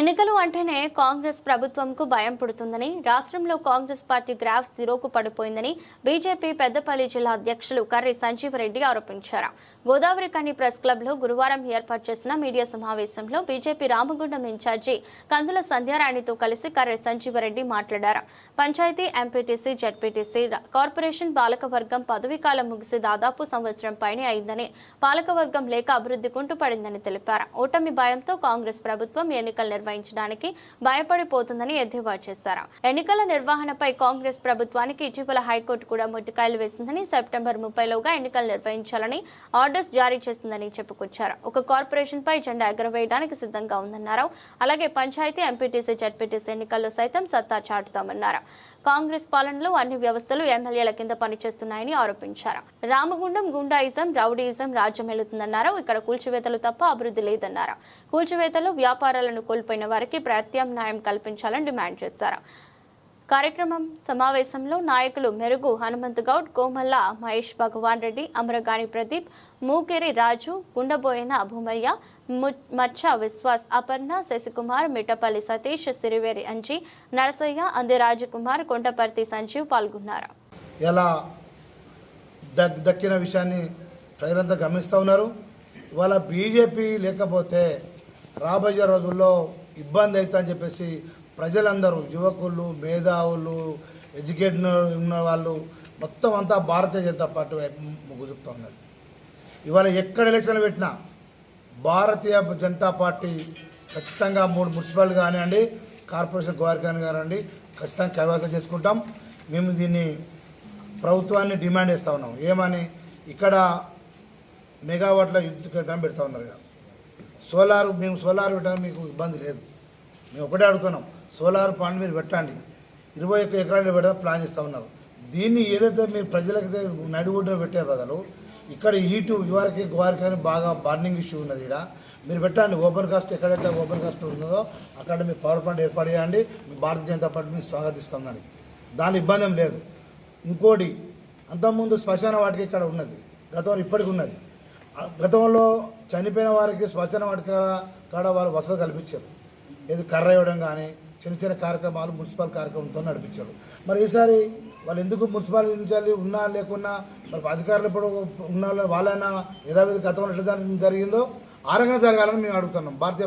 ఎన్నికలు అంటేనే కాంగ్రెస్ ప్రభుత్వంకు భయం పుడుతుందని రాష్ట్రంలో కాంగ్రెస్ పార్టీ గ్రాఫ్ జీరోకు పడిపోయిందని బీజేపీ పెద్దపల్లి జిల్లా అధ్యక్షులు కర్రి సంజీవరెడ్డి ఆరోపించారు. గోదావరి కని ప్రెస్ క్లబ్లో గురువారం ఏర్పాటు చేసిన మీడియా సమావేశంలో బీజేపీ రామగుండం ఇన్ఛార్జి కందుల సంధ్యారాణితో కలిసి కర్రి సంజీవరెడ్డి మాట్లాడారు. పంచాయతీ ఎంపీటీసీ జడ్పీటీసీ కార్పొరేషన్ పాలకవర్గం పదవీకాలం ముగిసి దాదాపు సంవత్సరం పైనే అయిందని పాలకవర్గం లేక అభివృద్ధి కుంటుపడిందని తెలిపారు. ఓటమి భయంతో కాంగ్రెస్ ప్రభుత్వం ఎన్నికలు నిర్వహించడానికి భయపడిపోతుందని ఎద్దేవా చేశారు. ఎన్నికల నిర్వహణపై కాంగ్రెస్ ప్రభుత్వానికి ఇటీవల హైకోర్టు కూడా ముట్టికాయలు వేసిందని సెప్టెంబర్ ముప్పైలోగా ఎన్నికలు నిర్వహించాలని ఆర్డర్స్ జారీ చేసిందని చెప్పుకొచ్చారు. ఒక కార్పొరేషన్ పై జెండా ఎగరవేయడానికి సిద్ధంగా ఉందన్నారు. అలాగే పంచాయతీ ఎంపీటీసీ జడ్పీటీసీ ఎన్నికల్లో సైతం సత్తా చాటుతామన్నారు. కాంగ్రెస్ పాలనలో అన్ని వ్యవస్థలు ఎమ్మెల్యేల కింద పనిచేస్తున్నాయని ఆరోపించారు. రామగుండం గుండాయిజం రౌడీయిజం రాజ్యమేలుతుందన్నారు ఇక్కడ కూల్చివేతలు తప్ప అభివృద్ధి లేదన్నారు. కూల్చివేతలు వ్యాపారాలను కోల్పోయిన వారికి ప్రత్యామ్నాయం కల్పించాలని డిమాండ్ చేశారు. కార్యక్రమం సమావేశంలో నాయకులు మెరుగు హనుమంత్ గౌడ్ కోమల్ల మహేష్ భగవాన్ రెడ్డి అమరగాని ప్రదీప్ మూకేరి రాజు గుండబోయిన భూమయ్య మచ్చ విశ్వాస్ అపర్ణ శశికుమార్ మిఠపల్లి సతీష్ సిరివేరి అంజి నరసయ్య అంది రాజకుమార్ కొండపర్తి సంజీవ్ పాల్గొన్నారు. ఎలా దక్కిన విషయాన్ని ప్రజలంతా గమనిస్తూ ఉన్నారు. ఇవాళ బీజేపీ లేకపోతే రాబోయే రోజుల్లో ఇబ్బంది అవుతుందని చెప్పేసి ప్రజలందరూ యువకులు మేధావులు ఎడ్యుకేటెడ్ ఉన్న వాళ్ళు మొత్తం అంతా భారతీయ జనతా పార్టీ వైపు మొగ్గు ఉన్నారు. ఇవాళ ఎక్కడ ఎలక్షన్లు పెట్టినా భారతీయ జనతా పార్టీ ఖచ్చితంగా మూడు మున్సిపల్ కానివ్వండి కార్పొరేషన్ గోవారి కానివ్వండి ఖచ్చితంగా కైవాసం చేసుకుంటాం. మేము దీన్ని ప్రభుత్వాన్ని డిమాండ్ చేస్తూ ఉన్నాం. ఏమని? ఇక్కడ మెగావాట్ల విద్యుత్ కేంద్రం పెడతా ఉన్నారు ఇక. సోలార్ మేము సోలార్ పెట్టడానికి మీకు ఇబ్బంది లేదు. మేము ఒకటే అడుగుతున్నాం. సోలార్ పాయింట్ మీరు పెట్టండి. ఇరవై ఒక్క ఎకరాలు పెట్టడం ప్లాన్ చేస్తూ ఉన్నారు దీన్ని ఏదైతే మీరు ప్రజలకైతే నడిగుడ్డ పెట్టే బదులు ఇక్కడ హీటు ఇవరికి వారికి కానీ బాగా బర్నింగ్ ఇష్యూ ఉన్నది ఇక్కడ మీరు పెట్టండి. ఓపెన్ కాస్ట్ ఎక్కడైతే ఓపెన్ కాస్ట్ ఉన్నదో అక్కడ మీ పవర్ ప్లాంట్ ఏర్పాటు చేయండి. భారతీయ జనతా పార్టీని స్వాగతిస్తాం దానికి దాని ఇబ్బంది ఏం లేదు. ఇంకోటి అంతకుముందు శ్మశాన వాటికి ఇక్కడ ఉన్నది. గతంలో ఇప్పటికి ఉన్నది. గతంలో చనిపోయిన వారికి శ్మశాన వాటిక కాడ వాళ్ళు వసతి కల్పించారు. లేదు కర్ర ఇవ్వడం కానీ చిన్న చిన్న కార్యక్రమాలు మున్సిపల్ కార్యక్రమంతో నడిపించారు. మరి ఈసారి వాళ్ళు ఎందుకు మున్సిపల్ నుంచి ఉన్నా లేకున్నా మరి అధికారులు ఇప్పుడు ఉన్న వాళ్ళైనా యథావిధి గతం జరిగిందో ఆ రకంగా జరగాలని మేము అడుగుతున్నాం. భారతీయ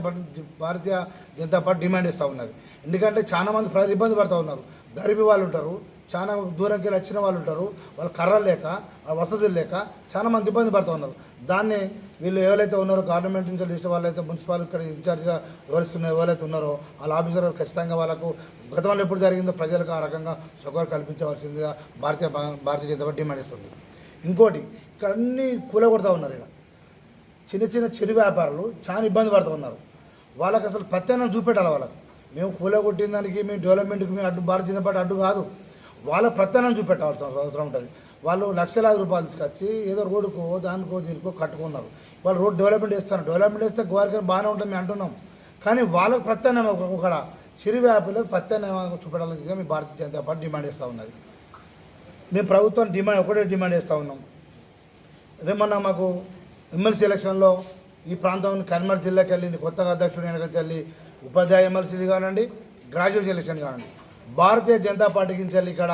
భారతీయ జనతా పార్టీ డిమాండ్ ఇస్తూ ఉన్నది. ఎందుకంటే చాలామంది ప్రజలు ఇబ్బంది పడుతూ ఉన్నారు. గరీబీ వాళ్ళు ఉంటారు. చాలా దూరంకి వెళ్ళి వచ్చిన వాళ్ళు ఉంటారు. వాళ్ళు కర్రలు లేక ఆ వసతులు లేక చాలా మంది ఇబ్బంది పడుతూ ఉన్నారు. దాన్ని వీళ్ళు ఎవరైతే ఉన్నారో గవర్నమెంట్ నుంచి లిస్ట్ వాళ్ళైతే మున్సిపల్ ఇక్కడ ఇన్ఛార్జ్గా వివరిస్తున్న ఎవరైతే ఉన్నారో వాళ్ళ ఆఫీసర్ ఖచ్చితంగా వాళ్ళకు గతంలో ఎప్పుడు జరిగిందో ప్రజలకు ఆ రకంగా సౌకర్యం కల్పించవలసిందిగా భారతీయ భారతీయ జనతా పార్టీ డిమాండ్ ఇస్తుంది ఇంకోటి ఇక్కడ అన్ని కూలగొడతా ఉన్నారు ఇక్కడ చిన్న చిన్న చిరు వ్యాపారులు చాలా ఇబ్బంది పడుతూ ఉన్నారు. వాళ్ళకి అసలు ప్రత్యామ్నాయం చూపెట్టాలి వాళ్ళకి. మేము కూలగొట్టిన దానికి మేము డెవలప్మెంట్కి మేము అడ్డు భారతీయ జనతా పార్టీ అడ్డు కాదు. వాళ్ళ ప్రత్యామ్నాయం చూపెట్టాల్సిన అవసరం ఉంటుంది. వాళ్ళు లక్షలాది రూపాయలు తీసుకొచ్చి ఏదో రోడ్డుకో దానికో దీనికో కట్టుకున్నారు. వాళ్ళు రోడ్ డెవలప్మెంట్ చేస్తారు డెవలప్మెంట్ చేస్తే గోవారికి బాగానే ఉంటుంది మేము అంటున్నాం. కానీ వాళ్ళకు ప్రత్యామ్నాయం ఒక- ఒక చిరు వ్యాపారులకు ప్రత్యామ్నాయం చూపెట్టాలని మీ భారతీయ జనతా పార్టీ డిమాండ్ చేస్తూ ఉన్నది. మేము ప్రభుత్వం డిమాండ్ ఒకటే డిమాండ్ చేస్తూ ఉన్నాం. రేమన్నా మాకు ఎమ్మెల్సీ ఎలక్షన్లో ఈ ప్రాంతం కరీంనగర్ జిల్లాకి వెళ్ళి కొత్తగా అధ్యక్షుడు వెనకకి వెళ్ళి ఉపాధ్యాయ ఎమ్మెల్సీలు కానివ్వండి గ్రాడ్యుయేట్ ఎలక్షన్ కానివ్వండి. భారతీయ జనతా పార్టీకి నుంచి వెళ్ళి ఇక్కడ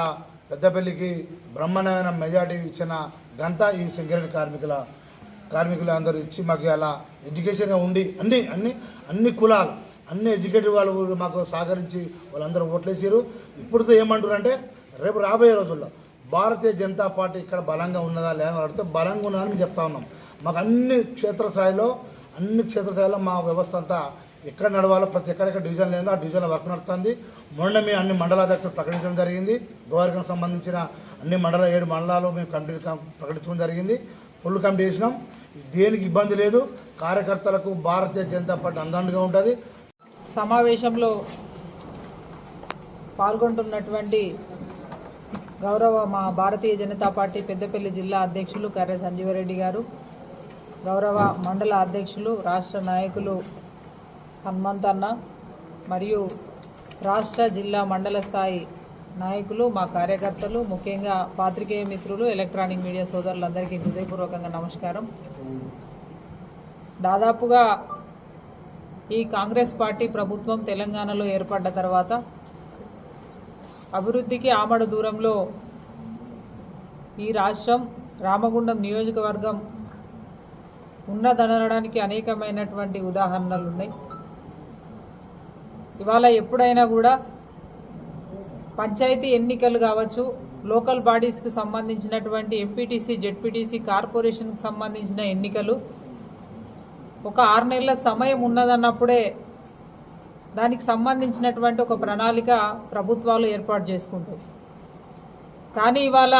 పెద్దపల్లికి బ్రహ్మాండమైన మెజార్టీ ఇచ్చిన ఘనత ఈ సింగరేణి కార్మికుల కార్మికులు అందరూ ఇచ్చి మాకు అలా ఎడ్యుకేషన్గా ఉండి అన్ని అన్ని అన్ని కులాలు అన్ని ఎడ్యుకేటెడ్ వాళ్ళు మాకు సహకరించి వాళ్ళందరూ ఓట్లేసారు ఇప్పుడుతో ఏమంటారు అంటే రేపు రాబోయే రోజుల్లో భారతీయ జనతా పార్టీ ఇక్కడ బలంగా ఉన్నదా లేదా అడిగితే బలంగా ఉన్నదని మేము చెప్తా ఉన్నాం. మాకు అన్ని క్షేత్రస్థాయిలో అన్ని క్షేత్రస్థాయిలో మా వ్యవస్థ అంతా ఎక్కడ నడవాలో ప్రతి ఎక్కడెక్కడ డివిజన్ లేదో ఆ డివిజన్లో వర్క్ నడుస్తుంది మొన్న మేము అన్ని మండలాధ్యక్షులు ప్రకటించడం జరిగింది. గోవర్గం సంబంధించిన అన్ని మండల ఏడు మండలాలు మేము కమిటీ ప్రకటించడం జరిగింది. ఫుల్ కమిటీ చేసినాం. దేనికి ఇబ్బంది లేదు. కార్యకర్తలకు భారతీయ జనతా పార్టీ అందండుగా ఉంటుంది. సమావేశంలో పాల్గొంటున్నటువంటి గౌరవ మా భారతీయ జనతా పార్టీ పెద్దపల్లి జిల్లా అధ్యక్షులు కర్రె సంజీవరెడ్డి గారు గౌరవ మండల అధ్యక్షులు రాష్ట్ర నాయకులు హనుమంతన్న మరియు రాష్ట్ర జిల్లా మండల స్థాయి నాయకులు మా కార్యకర్తలు ముఖ్యంగా పాత్రికేయ మిత్రులు ఎలక్ట్రానిక్ మీడియా సోదరులందరికీ హృదయపూర్వకంగా నమస్కారం. దాదాపుగా ఈ కాంగ్రెస్ పార్టీ ప్రభుత్వం తెలంగాణలో ఏర్పడ్డ తర్వాత అభివృద్ధికి ఆమడ దూరంలో ఈ రాష్ట్రం రామగుండం నియోజకవర్గం ఉన్నదనడానికి అనేకమైనటువంటి ఉదాహరణలు ఉన్నాయి ఇవాళ ఎప్పుడైనా కూడా పంచాయతీ ఎన్నికలు కావచ్చు లోకల్ బాడీస్కి సంబంధించినటువంటి ఎంపీటీసీ జెడ్పీటీసీ కార్పొరేషన్కి సంబంధించిన ఎన్నికలు. ఒక ఆరు నెలల సమయం ఉన్నదన్నప్పుడే దానికి సంబంధించినటువంటి ఒక ప్రణాళిక ప్రభుత్వాలు ఏర్పాటు చేసుకుంటాయి. కానీ ఇవాళ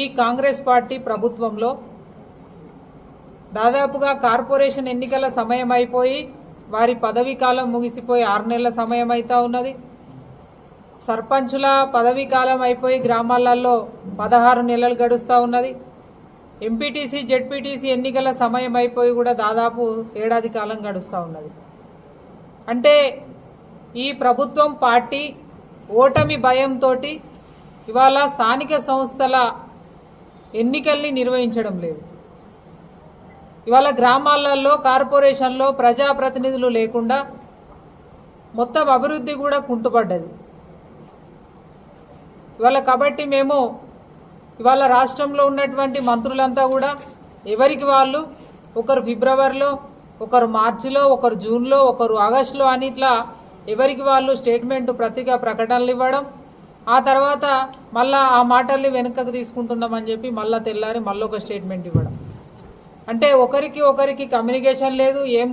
ఈ కాంగ్రెస్ పార్టీ ప్రభుత్వంలో దాదాపుగా కార్పొరేషన్ ఎన్నికల సమయం అయిపోయి వారి పదవీ కాలం ముగిసిపోయి ఆరు నెలల సమయం అవుతా ఉన్నది. సర్పంచుల పదవీ కాలం అయిపోయి గ్రామాలలో పదహారు నెలలు గడుస్తూ ఉన్నది. ఎంపీటీసీ జెడ్పీటీసీ ఎన్నికల సమయం అయిపోయి కూడా దాదాపు ఏడాది కాలం గడుస్తూ ఉన్నది. అంటే ఈ ప్రభుత్వం పార్టీ ఓటమి భయంతో ఇవాళ స్థానిక సంస్థల ఎన్నికల్ని నిర్వహించడం లేదు. ఇవాళ గ్రామాలలో కార్పొరేషన్లో ప్రజాప్రతినిధులు లేకుండా మొత్తం అభివృద్ధి కూడా కుంటుపడ్డది. ఇవాళ కాబట్టి మేము ఇవాళ రాష్ట్రంలో ఉన్నటువంటి మంత్రులంతా కూడా ఎవరికి వాళ్ళు? ఒకరు ఫిబ్రవరిలో ఒకరు మార్చిలో ఒకరు జూన్లో ఒకరు ఆగస్టులో అని ఇట్లా ఎవరికి వాళ్ళు స్టేట్మెంట్ ప్రతిగా ప్రకటనలు ఇవ్వడం ఆ తర్వాత మళ్ళా ఆ మాటల్ని వెనుకకు తీసుకుంటున్నామని చెప్పి మళ్ళా తెల్లారి మళ్ళీ ఒక స్టేట్మెంట్ ఇవ్వడం. అంటే ఒకరికి ఒకరికి కమ్యూనికేషన్ లేదు ఏం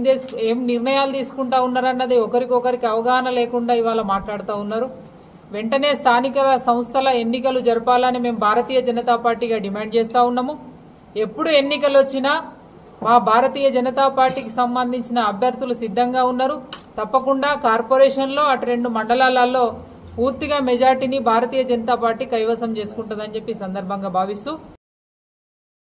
ఏం నిర్ణయాలు తీసుకుంటా ఉన్నారన్నది ఒకరికొకరికి అవగాహన లేకుండా ఇవాళ మాట్లాడుతూ ఉన్నారు. వెంటనే స్థానిక సంస్థల ఎన్నికలు జరపాలని మేము భారతీయ జనతా పార్టీగా డిమాండ్ చేస్తూ ఉన్నాము. ఎప్పుడు ఎన్నికలు వచ్చినా మా భారతీయ జనతా పార్టీకి సంబంధించిన అభ్యర్థులు సిద్ధంగా ఉన్నారు. తప్పకుండా కార్పొరేషన్లో అటు రెండు మండలాలలో పూర్తిగా మెజార్టీని భారతీయ జనతా పార్టీ కైవసం చేసుకుంటుందని చెప్పి సందర్భంగా భావిస్తూ